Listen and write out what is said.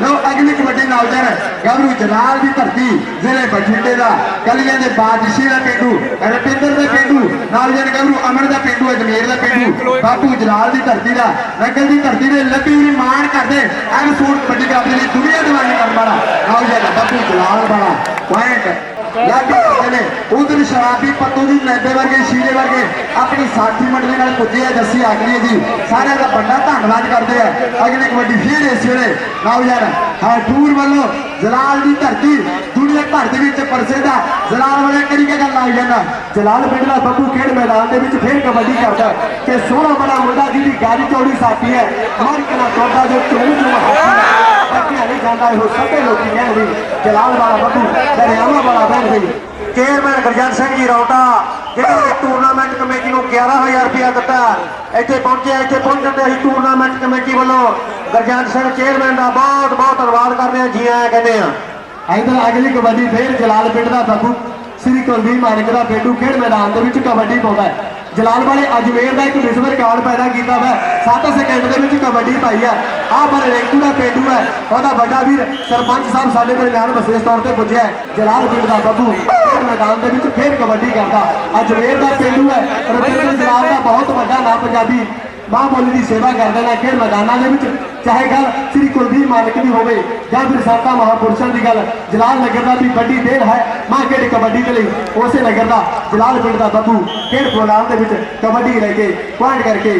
ਲੋ ਅਗਲੀ ਕਬੱਡੀ ਨੌਜਵਾਨ ਗੱਭਰੂ ਜਲਾਲ ਦੀ ਧਰਤੀ ਜ਼ਿਲ੍ਹੇ ਬਠਿੰਡੇ ਦਾ ਕਲੀਆਂ ਦੇ ਬਾਦਸ਼ਾਹ ਦਾ ਪਿੰਡੂ ਰਪਿੰਦਰ ਦਾ ਪਿੰਡੂ ਨੌਜਵਾਨ ਗੱਭਰੂ ਅਮਰ ਦਾ ਪਿੰਡੂ ਅਜਮੇਰ ਦਾ ਪਿੰਡੂ ਬਾਪੂ ਜਲਾਲ ਦੀ ਧਰਤੀ ਦਾ ਨਕਲ ਦੀ ਧਰਤੀ ਦੇ ਲੱਭੀ ਹੋਈ ਮਾਣ ਕਰਦੇ ਐਨ ਸੂਟ ਕਬੱਡੀ ਕਰਦੇ ਲਈ ਦੁਨੀਆ ਦੀਵਾਨੀ ਕਰਨ ਵਾਲਾ ਨੌਜਵਾਨ ਬਾਪੂ ਜਲਾਲ ਵਾਲਾ ਪੁਆਇੰਟ ਉਧਰ ਸ਼ਰਾਬੀ ਪੱਤੂ ਦੀ ਨੈਦੇ ਵਰਗੇ ਸ਼ੀਰੇ ਵਰਗੇ, ਆਪਣੀ ਸਾਥੀ ਮੰਡਲੀ ਨਾਲ ਪੁੱਜੇ ਆ, ਜੱਸੀ ਆਖਰੀ ਜੀ, ਸਾਰਿਆਂ ਦਾ ਵੱਡਾ ਧੰਨਵਾਦ ਕਰਦੇ ਆ। ਅਗਲੀ ਕਬੱਡੀ ਫੇਰ ਇਸ ਵੇਲੇ ਨੌਜਵਾਨ ਹਾਂ ਟੂਰ ਵੱਲੋਂ ਜਲਾਲ ਦੀ ਧਰਤੀ, ਦੁਨੀਆ ਭਰ ਦੇ ਵਿੱਚ ਪ੍ਰਸਿੱਧ ਆ। ਜਲਾਲ ਵਾਲੇ ਕਰੀ ਕੇ ਗੱਲ ਲੱਗ ਜਾਂਦਾ? ਜਲਾਲ ਪਿੰਡ ਦਾ ਬੱਬੂ ਖੇਡ ਮੈਦਾਨ ਦੇ ਵਿੱਚ ਫੇਰ ਕਬੱਡੀ ਕਰਦਾ ਕਿ ਸੋਹਣਾ ਬੜਾ ਮੁੰਡਾ ਜਿਹਦੀ ਗਾੜੀ ਚੌੜੀ ਸਾਥੀ ਹੈ। ਮਨ ਕਲਾ ਤੋੜਾ ਜੋ ਚੋਂ ਚੋਂ ਹਾਥੀ ਬਾਕੀ ਨਹੀਂ ਜਾਂਦਾ ਇਹੋ ਸਭੇ ਲੋਕੀ ਕਹਿੰਦੇ ਜਲਾਲ ਵਾਲਾ ਬੱਬੂ, ਦਰਿਆਵਾ ਵਾਲਾ ਬੈਠ ਗਈ। ਚੇਅਰਮੈਨ ਗੁਰਜੰਟ ਸਿੰਘ ਜੀ, ਰੌਟਾ ਜਿਹੜੇ ਟੂਰਨਾਮੈਂਟ ਕਮੇਟੀ ਨੂੰ 11000 ਰੁਪਇਆ ਦਿੱਤਾ। ਇੱਥੇ ਪਹੁੰਚਿਆ ਇੱਥੇ ਪਹੁੰਚਣ ਤੇ ਅਸੀਂ ਟੂਰਨਾਮੈਂਟ ਕਮੇਟੀ ਵੱਲੋਂ ਗੁਰਜੰਟ ਸਿੰਘ ਚੇਅਰਮੈਨ ਦਾ ਬਹੁਤ ਬਹੁਤ ਧੰਨਵਾਦ ਕਰਦੇ ਹਾਂ। ਜੀ ਆਇਆਂ ਕਹਿੰਦੇ ਆ ਇਧਰ ਅਗਲੀ ਕਬੱਡੀ ਫੇਰ ਜਲਾਲ ਪਿੰਡ ਦਾ ਬੱਬੂ ਸ੍ਰੀ ਕੁਲਦੀਪ ਮਾਨਕ ਦਾ ਪਿੰਡੂ ਖੇਡ ਮੈਦਾਨ ਦੇ ਵਿੱਚ ਕਬੱਡੀ ਪਾਉਂਦਾ ਹੈ। ਜਲਾਲ ਵਾਲੇ ਅਜਮੇਰ ਦਾ ਇੱਕ ਵਿਸ਼ਵ ਰਿਕਾਰਡ ਪੈਦਾ ਕੀਤਾ ਵਾ 7 ਸੈਕਿੰਡ ਦੇ ਵਿੱਚ ਕਬੱਡੀ ਪਾਈ ਹੈ। ਆਹ ਪਰ ਰੈਂਕੂ ਦਾ ਪਿੰਡੂ ਹੈ। ਉਹਦਾ ਵੱਡਾ ਵੀਰ ਸਰਪੰਚ ਸਾਹਿਬ ਸਾਡੇ ਦਰਮਿਆਨ ਵਿਸ਼ੇਸ਼ ਤੌਰ ਤੇ ਪੁੱਜਿਆ ਹੈ। ਜਲਾਲ ਪਿੰਡ ਦਾ ਬੱਬੂ ਮੈਦਾਨ ਦੇ ਵਿੱਚ ਫੇਰ ਕਬੱਡੀ ਕਰਦਾ। ਅਜਮੇਰ ਦਾ ਪਿੰਡੂ ਹੈ। ਰਵਿੰਦਰ ਜਲਾਲ ਦਾ ਬਹੁਤ ਵੱਡਾ ਨਾਂ ਪੰਜਾਬੀ ਮਾਂ ਬੋਲੀ ਦੀ ਸੇਵਾ ਕਰਦੇ ਨੇ ਖੇਡ ਮੈਦਾਨਾਂ ਦੇ ਵਿੱਚ, ਚਾਹੇ ਗੱਲ ਸ੍ਰੀ ਕੁਲਦੀਪ ਮਾਲਕ ਦੀ ਹੋਵੇ ਜਾਂ ਫਿਰ ਸਾਤਾ ਮਹਾਪੁਰਸ਼ਾਂ ਦੀ ਗੱਲ, ਜਲਾਲ ਨਗਰ ਦਾ ਵੀ ਵੱਡੀ ਦੇਣ ਹੈ। ਮਾਂ ਖੇਡ ਕਬੱਡੀ ਦੇ ਲਈ? ਉਸੇ ਨਗਰ ਦਾ, ਜਲਾਲ ਪਿੰਡ ਦਾ ਬੱਬੂ, ਖੇਡ ਪ੍ਰੋਗਰਾਮ ਦੇ ਵਿੱਚ ਕਬੱਡੀ ਲੈ ਕੇ ਪੁਆਇੰਟ ਕਰਕੇ